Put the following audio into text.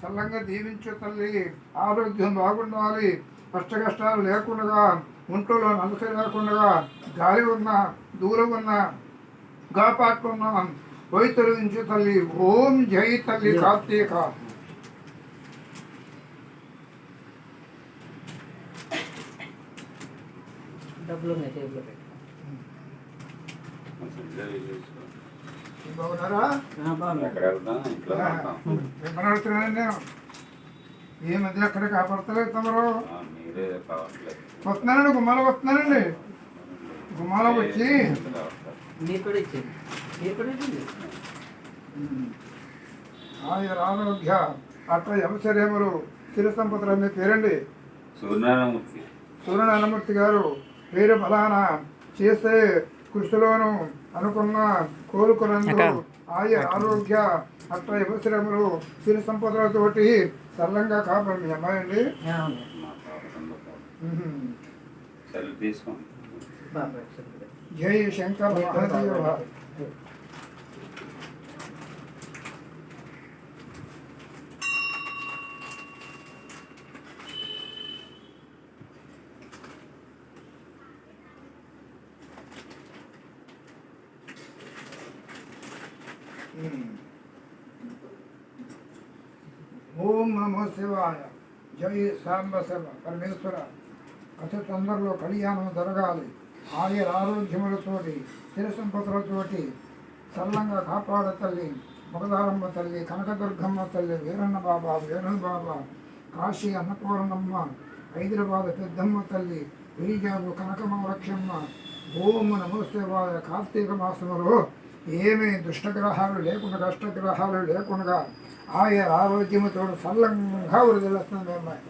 చల్లంగా దీవించు తల్లి. ఆరోగ్యం బాగుండాలి. కష్ట కష్టాలు లేకుండా ఒంట్లో నలస లేకుండా గాలి ఉన్న దూరం ఉన్న కాపాడుకున్నా పోయి తొలగించు తల్లి. ఓం జై తల్లి కార్తీక. డబ్బులు ఉన్నాయి టేబుల్ పెట్టి బాగున్నారా? ఈ మధ్య అక్కడ కాపాడతలేదు తమరు? వస్తున్నానండి గుమ్మాలో వస్తున్నానండి. గుమ్మాలో వచ్చి. ఆయన ఆరోగ్య అట్ల యమశర్యములు సిరి సంపదలు మీ పేరండి. సూర్యనారాయణమూర్తి. సూర్యనారాయణమూర్తి గారు పేరు ఫలానా చేసే కృషిలోను అనుకున్న కోరుకున్నందుకు ఆయ ఆరోగ్య అట్ల యమశర్యములు సిరి సంపదలతోటి సరళంగా కాపాడు మీ అమ్మాయి అండి అవును మా పాపకంలో ఉహుం. సరే తీసుకోండి. బాబాయ్ చెప్పలేదు జై శంకర మహాదేవ. Hmm. ఓం నమో శివాయ. జై సాంబ శివ. పరమేశ్వర. అతి తొందరలో కళ్యాణం జరగాలి. ఆయుర ఆరోగ్యములతోటి స్థిర సంపదలతోటి కాపాడ తల్లి మగదారమ్మ తల్లి కనకదుర్గమ్మ తల్లి వీరన్న బాబా వీరన్న బాబా కాశీ అన్నపూర్ణమ్మ హైదరాబాద్ పెద్దమ్మ తల్లి విరిజాబు కనకమ్మ లక్ష్యమ్మ ఓం నమో శివాయ. కార్తీక మాసంలో ఏమీ దుష్టగ్రహాలు లేకుండా కష్టగ్రహాలు లేకుండా ఆయన ఆరోగ్యముతో సల్లంగా వదిలేస్తుంది అమ్మాయి